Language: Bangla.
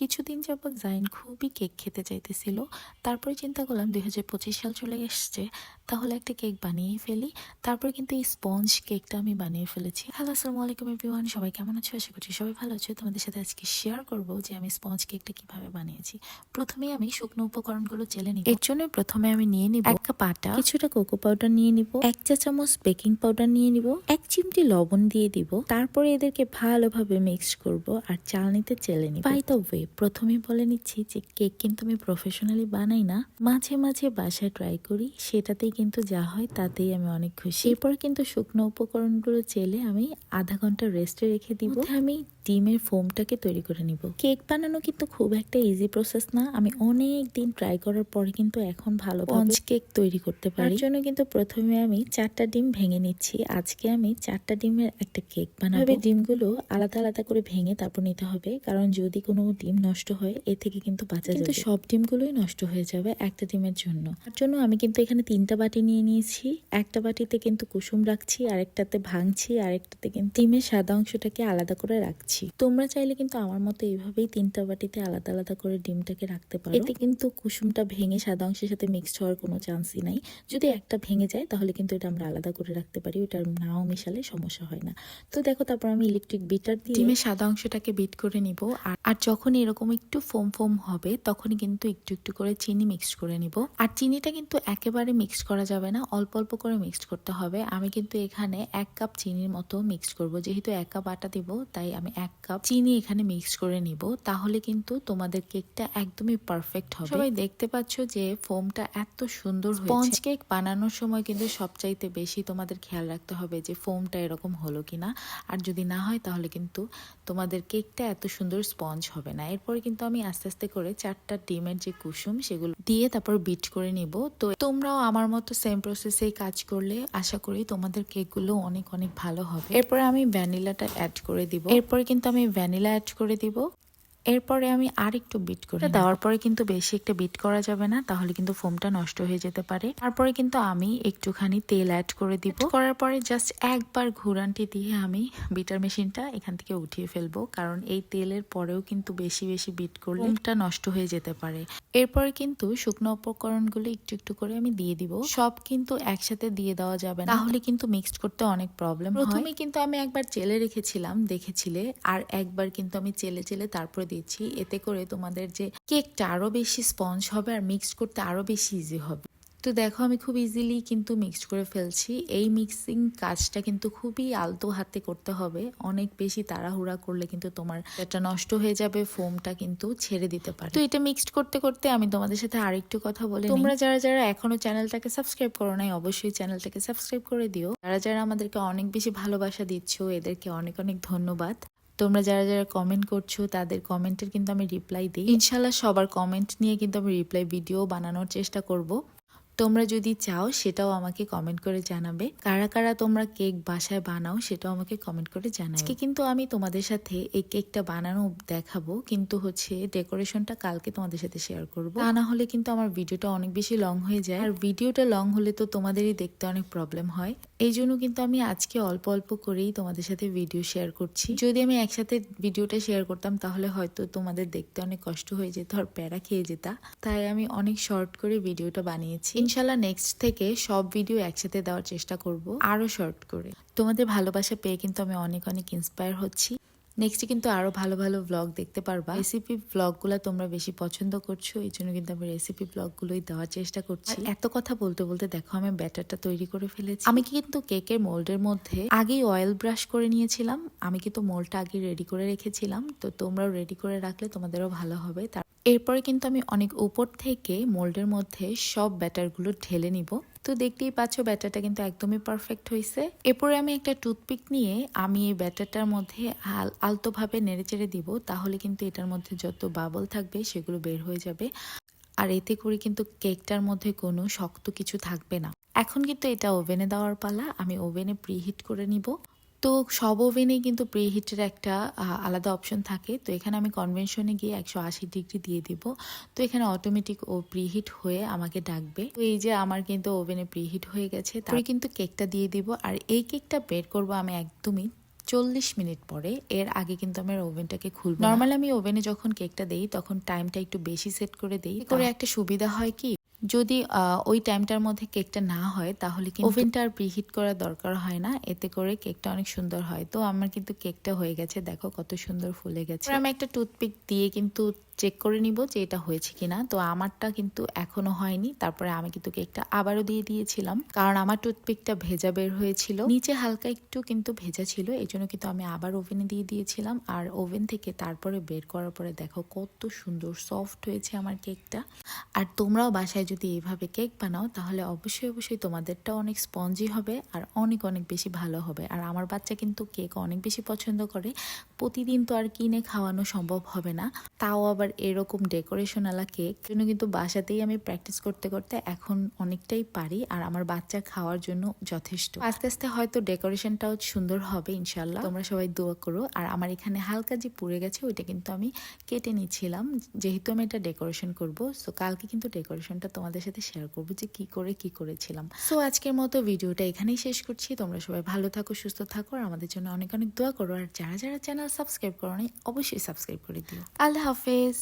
কিছুদিন যাবৎ জাইন খুবই কেক খেতে চাইতেছিল। তারপরে চিন্তা করলাম দুই হাজার পঁচিশ সাল চলে এসছে তাহলে একটা কেক বানিয়েই ফেলি। তারপর কিন্তু এই স্পঞ্জ কেকটা আমি বানিয়ে ফেলেছি। হ্যালো আসসালামু আলাইকুম এভরিওয়ান সবাই কেমন আছো? আশা করছি সবাই ভালো আছো। তোমাদের সাথে আজকে শেয়ার করব যে আমি স্পঞ্জ কেকটা কীভাবে বানিয়েছি। প্রথমে আমি শুকনো উপকরণগুলো চেলে নিব। এর জন্য প্রথমে আমি নিয়ে নিব এক কাপ আটা কিছুটা কোকো পাউডার নিয়ে নিব এক চা চামচ বেকিং পাউডার নিয়ে নিব এক চিমটি লবণ দিয়ে দিব। তারপরে এদেরকে ভালোভাবে মিক্স করব আর চালনিতে চেলে নিব। বাই দ্য ওয়ে প্রথমে বলে নিচ্ছি যে কেক কিন্তু আমি প্রফেশনালি বানাই না। মাঝে মাঝে বাসায় ট্রাই করি, সেটাতেই কিন্তু যা হয় তাতেই আমি অনেক খুশি। এরপর কিন্তু শুকনো উপকরণগুলো চেলে আমি আধা ঘণ্টা রেস্টে রেখে দিব। আমি ডিমের ফোমটাকে তৈরি করে নিব। কেক বানানো কিন্তু খুব একটা ইজি প্রসেস না। আমি অনেক দিন ট্রাই করার পরে কিন্তু এখন ভালো পঞ্চ কেক তৈরি করতে পারি। জন্য কিন্তু প্রথমে আমি চারটা ডিম ভেঙে নিচ্ছি। আজকে আমি চারটা ডিমের একটা কেক বানাবো। ডিমগুলো আলাদা আলাদা করে ভেঙে তারপর নিতে হবে। কারণ যদি কোনো ডিম নষ্ট হয় এ থেকে কিন্তু বাঁচা যাবে। কিন্তু সব ডিমগুলোই নষ্ট হয়ে যাবে একটা ডিমের জন্য। তার জন্য আমি কিন্তু এখানে তিনটা বাটি নিয়ে নিয়েছি। একটা বাটিতে কিন্তু কুসুম রাখছি আরেকটাতে ভাঙছি আরেকটাতে কিন্তু ডিমের সাদা অংশটাকে আলাদা করে রাখছি। তোমরা চাইলে কিন্তু আমার মতো এইভাবেই তিনটা বাটিতে আলাদা আলাদা করে ডিমটাকে রাখতে পারো। এতে কিন্তু কুসুমটা ভেঙে সাদা অংশের সাথে মিক্সড হওয়ার কোনো চান্সই নাই। যদি একটা ভেঙে যায় তাহলে কিন্তু এটা আমরা আলাদা করে রাখতে পারি। ওটার নাও মিশালে সমস্যা হয় না। তো দেখো তারপর আমি ইলেকট্রিক বিটার দিয়ে ডিমের সাদা অংশটাকে বিট করে নিব। আর আর যখন এরকম একটু ফোম ফোম হবে তখনই কিন্তু একটু একটু করে চিনি মিক্সড করে নিব। আর চিনিটা কিন্তু একেবারে মিক্সড করা যাবে না। অল্প অল্প করে মিক্সড করতে হবে। আমি কিন্তু এখানে এক কাপ চিনির মতো মিক্সড করব। যেহেতু এক কাপ আটা দিব তাই আমি এক কাপ চিনি এখানে মিক্স করে নিব তাহলে কিন্তু তোমাদের কেকটা একদমই পারফেক্ট হবে। সবাই দেখতে পাচ্ছ যে ফোমটা এত সুন্দর স্পঞ্জ কেক বানানোর সময় কিন্তু সবচাইতে বেশি তোমাদের খেয়াল রাখতে হবে যে ফোমটা এরকম হলো কিনা। আর যদি না হয় তাহলে কিন্তু তোমাদের কেকটা এত সুন্দর স্পঞ্জ হবে না। এরপরে কিন্তু আমি আস্তে আস্তে করে চারটা ডিমের যে কুসুম সেগুলো দিয়ে তারপর বিট করে নিব। তো তোমরাও আমার মতো সেম প্রসেসেই কাজ করলে আশা করি তোমাদের কেকগুলো অনেক অনেক ভালো হবে। এরপরে আমি ভ্যানিলাটা অ্যাড করে দিব। এরপরে কিন্তু আমি ভ্যানিলা অ্যাড করে দিব। এরপরে আমি আর একটু বিট করে দেওয়ার পরে কিন্তু বেশি একটা বিট করা যাবে না তাহলে কিন্তু ফোমটা নষ্ট হয়ে যেতে পারে। তারপরে কিন্তু আমি একটুখানি তেল অ্যাড করে দিব। করার পরে জাস্ট একবার ঘুরানটি দিয়ে আমি বিটার মেশিনটা এখান থেকে উঠিয়ে ফেলব কারণ এই তেলের পরেও কিন্তু বেশি বেশি বিট করলে ফোমটা নষ্ট হয়ে যেতে পারে। এরপরে কিন্তু শুকনো উপকরণগুলো একটু একটু করে আমি দিয়ে দিব। সব কিন্তু একসাথে দিয়ে দেওয়া যাবে না। তাহলে কিন্তু মিক্সড করতে অনেক প্রবলেম প্রথমে কিন্তু আমি একবার চেলে রেখেছিলাম দেখেছিলে আর একবার কিন্তু আমি চেলে চেলে তারপরে দিচ্ছি এতে করে তোমাদের যে কেকটা আরও বেশি স্পঞ্জ হবে আর মিক্সড করতে আরও বেশি ইজি হবে। তো দেখো আমি খুব ইজিলি কিন্তু মিক্সড করে ফেলছি। এই মিক্সিং কাজটা কিন্তু খুবই আলতো হাতে করতে হবে। অনেক বেশি তাড়াহুড়া করলে কিন্তু তোমার এটা নষ্ট হয়ে যাবে ফোমটা কিন্তু ছেড়ে দিতে পারে। তো এটা মিক্সড করতে করতে আমি তোমাদের সাথে আরেকটু কথা বলে তোমরা যারা যারা এখনও চ্যানেলটাকে সাবস্ক্রাইব করো নাই, অবশ্যই চ্যানেলটাকে সাবস্ক্রাইব করে দিও। যারা যারা আমাদেরকে অনেক বেশি ভালোবাসা দিচ্ছ, এদেরকে অনেক অনেক ধন্যবাদ। তোমরা যারা যারা কমেন্ট করছ, তাদের কমেন্টের কিন্তু আমি রিপ্লাই দিই। ইনশাল্লাহ সবার কমেন্ট নিয়ে কিন্তু আমি রিপ্লাই ভিডিও বানানোর চেষ্টা করব। তোমরা যদি চাও, সেটাও আমাকে কমেন্ট করে জানাবে। কারা কারা তোমরা কেক বাসায় বানাও, সেটাও আমাকে কমেন্ট করে জানাবে। আজকে কিন্তু আমি তোমাদের সাথে এই কেকটা বানানো দেখাবো, কিন্তু হচ্ছে ডেকোরেশনটা কালকে তোমাদের সাথে শেয়ার করব। তা না হলে কিন্তু আমার ভিডিওটা অনেক বেশি লং হয়ে যায়। আর ভিডিওটা লং হলে তো তোমাদেরই দেখতে অনেক প্রবলেম হয়। এই জন্য কিন্তু আমি আজকে অল্প অল্প করেই তোমাদের সাথে ভিডিও শেয়ার করছি। যদি আমি একসাথে ভিডিওটা শেয়ার করতাম, তাহলে হয়তো তোমাদের দেখতে অনেক কষ্ট হয়ে যেত আর প্যারা খেয়ে যেতা। তাই আমি অনেক শর্ট করে ভিডিওটা বানিয়েছি। ইনশাল্লাহ নেক্সট থেকে সব ভিডিও একসাথে দেওয়ার চেষ্টা করব, আরও শর্ট করে। তোমাদের ভালোবাসা পেয়ে কিন্তু আমি অনেক অনেক ইন্সপায়ার হচ্ছি। নেক্সটে কিন্তু আরও ভালো ভালো ব্লগ দেখতে পারবা। রেসিপি ব্লগগুলো তোমরা বেশি পছন্দ করছ, এই জন্য কিন্তু আমি রেসিপি ব্লগগুলোই দেওয়ার চেষ্টা করছি। এত কথা বলতে বলতে দেখো, আমি ব্যাটারটা তৈরি করে ফেলেছি। আমি কিন্তু কেকের মোল্ডের মধ্যে আগেই অয়েল ব্রাশ করে নিয়েছিলাম। আমি কিন্তু মোল্ডটা আগে রেডি করে রেখেছিলাম। তো তোমরাও রেডি করে রাখলে তোমাদেরও ভালো হবে। তার এরপরে কিন্তু আমি অনেক উপর থেকে মোল্ডের মধ্যে সব ব্যাটারগুলো ঢেলে নিব। তো দেখতেই পাচ্ছ ব্যাটারটা কিন্তু একদমই পারফেক্ট হয়েছে এরপরে আমি একটা টুথপিক নিয়ে আমি এই ব্যাটারটার মধ্যে আল আলতোভাবে নেড়েচেড়ে দিব, তাহলে কিন্তু এটার মধ্যে যত বাবল থাকবে সেগুলো বের হয়ে যাবে। আর এতে করে কিন্তু কেকটার মধ্যে কোনো শক্ত কিছু থাকবে না। এখন কিন্তু এটা ওভেনে দেওয়ার পালা, আমি ওভেনে প্রিহিট করে নিব। তো সব ওভেনে কিন্তু প্রিহিটের একটা আলাদা অপশন থাকে। তো এখানে আমি কনভেনশনে গিয়ে একশো আশি ডিগ্রি দিয়ে দিব। তো এখানে অটোমেটিক ও প্রিহিট হয়ে আমাকে ডাকবে। তো এই যে আমার কিন্তু ওভেনে প্রিহিট হয়ে গেছে। তারপরে কিন্তু কেকটা দিয়ে দিব। আর এই কেকটা বের করব আমি একদমই চল্লিশ মিনিট পরে। এর আগে কিন্তু আমি ওভেনটাকে খুলবো নর্মালি আমি ওভেনে যখন কেকটা দেই তখন টাইমটা একটু বেশি সেট করে দেই। করে একটা সুবিধা হয় কি? যদি আহ, ওই টাইমটার মধ্যে কেকটা না হয় তাহলে কিন্তু ওভেনটা আর প্রিহিট করার দরকার হয় না। এতে করে কেকটা অনেক সুন্দর হয়। তো আমার কিন্তু কেকটা হয়ে গেছে। দেখো কত সুন্দর ফুলে গেছে। আমি একটা টুথপিক দিয়ে কিন্তু চেক করে নিব যে এটা হয়েছে কিনা। তো আমারটা কিন্তু এখনও হয়নি। তারপরে আমি কিন্তু কেকটা আবারও দিয়ে দিয়েছিলাম। কারণ আমার টুথপিকটা ভেজা বের হয়েছিল। নিচে হালকা একটু কিন্তু ভেজা ছিল। এই জন্য কিন্তু আমি আবার ওভেনে দিয়ে দিয়েছিলাম। আর ওভেন থেকে তারপরে বের করার পরে দেখো কত সুন্দর সফট হয়েছে আমার কেকটা আর তোমরাও বাসায় যদি এইভাবে কেক বানাও, তাহলে অবশ্যই অবশ্যই তোমাদেরটা অনেক স্পঞ্জি হবে আর অনেক অনেক বেশি ভালো হবে। আর আমার বাচ্চা কিন্তু কেক অনেক বেশি পছন্দ করে। প্রতিদিন তো আর কিনে খাওয়ানো সম্ভব হবে না। তাও আবার এরকম ডেকোরেশনালা কেক জন্য কিন্তু বাসাতেই আমি প্র্যাকটিস করতে করতে এখন অনেকটাই পারি আর আমার বাচ্চা খাওয়ার জন্য যথেষ্ট। আস্তে আস্তে হয়তো ডেকোরেশনটাও সুন্দর হবে ইনশাল্লাহ তোমরা সবাই দোয়া করো। আর আমার এখানে হালকা যে পুড়ে গেছে ওইটা কিন্তু আমি কেটে নিচ্ছিলাম। যেহেতু আমি এটা ডেকোরেশন করব সো কালকে কিন্তু ডেকোরেশনটা তোমাদের সাথে শেয়ার করব যে কি করে, কি করেছিলাম। সো আজকের মতো ভিডিওটা এখানেই শেষ করছি। তোমরা সবাই ভালো থাকো, সুস্থ থাকো আর আমাদের জন্য অনেক অনেক দোয়া করো। আর যারা যারা চ্যানেল সাবস্ক্রাইব করো অবশ্যই সাবস্ক্রাইব করে দিও। আল্লাহ হাফেজ।